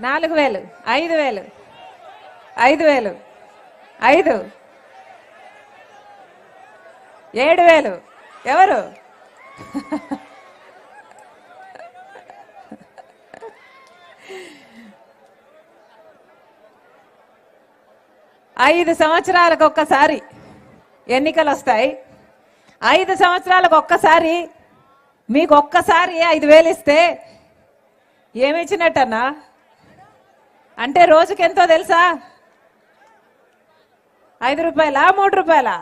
నాలుగు వేలు ఐదు వేలు ఐదు వేలు ఐదు ఏడు వేలు. ఎవరు? ఐదు సంవత్సరాలకు ఒక్కసారి ఎన్నికలు వస్తాయి. ఐదు సంవత్సరాలకు ఒక్కసారి మీకు ఒక్కసారి ఐదు వేలు ఇస్తే ఏమిచ్చినట్టన్నా అంటే రోజుకి ఎంతో తెలుసా? ఐదు రూపాయలా మూడు రూపాయలా?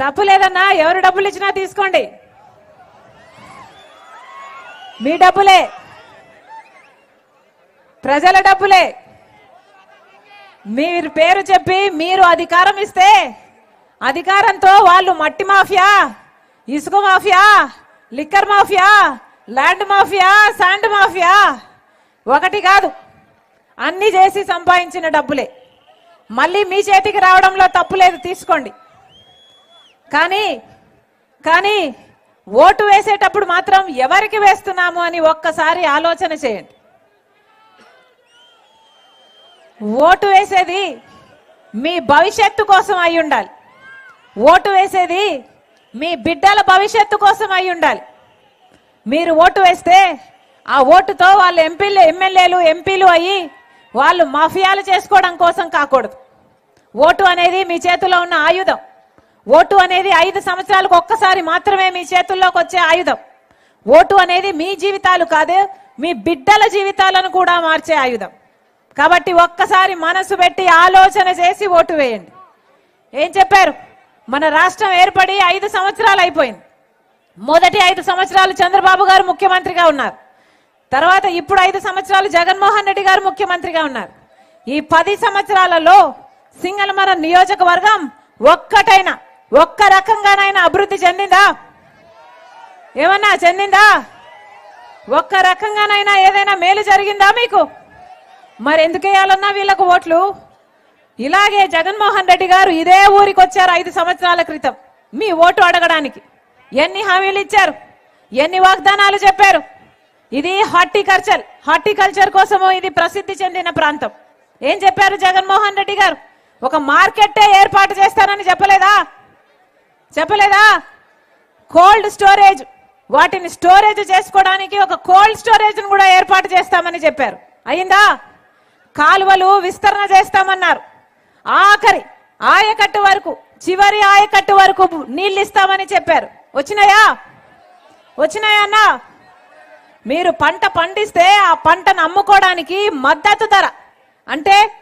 తప్పు లేదన్నా ఎవరు డబ్బులు ఇచ్చినా తీసుకోండి. మీ డబ్బులే. ప్రజల డబ్బులే. మీరు పేరు చెప్పి మీరు అధికారం ఇస్తే అధికారంతో వాళ్ళు మట్టి మాఫియా. ఇసుక mafia liquor mafia land mafia sand mafia. ఒకటి కాదు అన్ని చేసి సంపాదించిన డబ్బులే. మళ్ళీ మీ చేతికి రావడంలో తప్పు లేదు తీసుకోండి. కానీ కానీ ఓటు వేసేటప్పుడు మాత్రం ఎవరికి వేస్తున్నాము అని ఒక్కసారి ఆలోచన చేయండి. ఓటు వేసేది మీ భవిష్యత్తు కోసం అయి ఉండాలి. ఓటు వేసేది మీ బిడ్డల భవిష్యత్తు కోసం అయి ఉండాలి. మీరు ఓటు వేస్తే ఆ ఓటుతో వాళ్ళు ఎంపీలు ఎమ్మెల్యేలు ఎంపీలు అయ్యి వాళ్ళు మాఫియాలు చేసుకోవడం కోసం కాకూడదు. ఓటు అనేది మీ చేతిలో ఉన్న ఆయుధం. ఓటు అనేది ఐదు సంవత్సరాలకు ఒక్కసారి మాత్రమే మీ చేతుల్లోకి వచ్చే ఆయుధం. ఓటు అనేది మీ జీవితాలు కాదు మీ బిడ్డల జీవితాలను కూడా మార్చే ఆయుధం. కాబట్టి ఒక్కసారి మనసు పెట్టి ఆలోచన చేసి ఓటు వేయండి. ఏం చెప్పారు? మన రాష్ట్రం ఏర్పడి ఐదు సంవత్సరాలు అయిపోయింది. మొదటి ఐదు సంవత్సరాలు చంద్రబాబు గారు ముఖ్యమంత్రిగా ఉన్నారు. తర్వాత ఇప్పుడు ఐదు సంవత్సరాలు జగన్మోహన్ రెడ్డి గారు ముఖ్యమంత్రిగా ఉన్నారు. ఈ పది సంవత్సరాలలో సింగళమర నియోజకవర్గం ఒక్కటైనా ఒక్క రకంగానైనా అభివృద్ధి చెందిందా? ఏమన్నా చెందిందా? ఒక్క రకంగానైనా ఏదైనా మేలు జరిగిందా మీకు? మరి ఎందుకు వేయాలన్నా వీళ్ళకు ఓట్లు? ఇలాగే జగన్మోహన్ రెడ్డి గారు ఇదే ఊరికి వచ్చారు ఐదు సంవత్సరాల క్రితం. మీ ఓటు అడగడానికి. ఎన్ని హామీలు ఇచ్చారు? ఎన్ని వాగ్దానాలు చెప్పారు? ఇది హార్టికల్చర్. హార్టికల్చర్ కోసము ఇది ప్రసిద్ధి చెందిన ప్రాంతం. ఏం చెప్పారు జగన్మోహన్ రెడ్డి గారు? ఒక మార్కెట్టే ఏర్పాటు చేస్తానని చెప్పలేదా? చెప్పలేదా? Cold storage. వాటిని స్టోరేజ్ చేసుకోవడానికి ఒక కోల్డ్ స్టోరేజ్ కూడా ఏర్పాటు చేస్తామని చెప్పారు. అయిందా? కాలువలు విస్తరణ చేస్తామన్నారు. ఆఖరి ఆయకట్టు వరకు చివరి ఆయకట్టు వరకు నీళ్ళు ఇస్తామని చెప్పారు. వచ్చినాయా? వచ్చినాయా అన్నా? మీరు పంట పండిస్తే ఆ పంటను అమ్ముకోవడానికి మద్దతు ధర. అంటే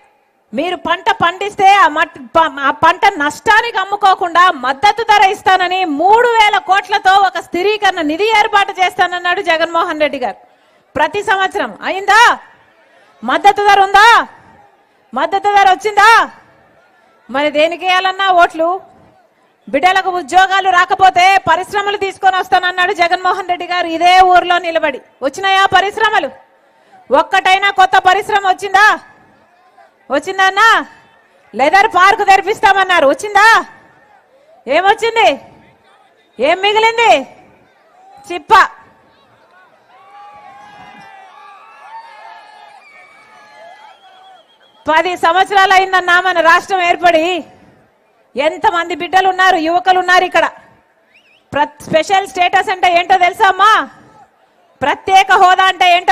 మీరు పంట పండిస్తే ఆ మట్ ఆ పంట నష్టానికి అమ్ముకోకుండా మద్దతు ధర ఇస్తానని మూడు వేల కోట్లతో ఒక స్థిరీకరణ నిధి ఏర్పాటు చేస్తానన్నాడు జగన్మోహన్ రెడ్డి గారు. ప్రతి సంవత్సరం. అయిందా? మద్దతు ధర ఉందా? మద్దతు ధర వచ్చిందా? మరి దేనికి వేయాలన్నా ఓట్లు? బిడ్డలకు ఉద్యోగాలు రాకపోతే పరిశ్రమలు తీసుకొని వస్తానన్నాడు జగన్మోహన్ రెడ్డి గారు. ఇదే ఊర్లో నిలబడి. వచ్చినాయా పరిశ్రమలు? ఒక్కటైనా కొత్త పరిశ్రమ వచ్చిందా? వచ్చిందా అన్నా లెదర్ పార్క్ తెరిపిస్తామన్నారు. వచ్చిందా? ఏమొచ్చింది? ఏం మిగిలింది? చిప్ప. పది సంవత్సరాలు అయిందన్నా మన రాష్ట్రం ఏర్పడి ఎంతమంది బిడ్డలు ఉన్నారు యువకులు ఉన్నారు ఇక్కడ? ప్ర స్పెషల్ స్టేటస్ అంటే ఏంటో తెలుసా అమ్మా? ప్రత్యేక హోదా అంటే ఏంటో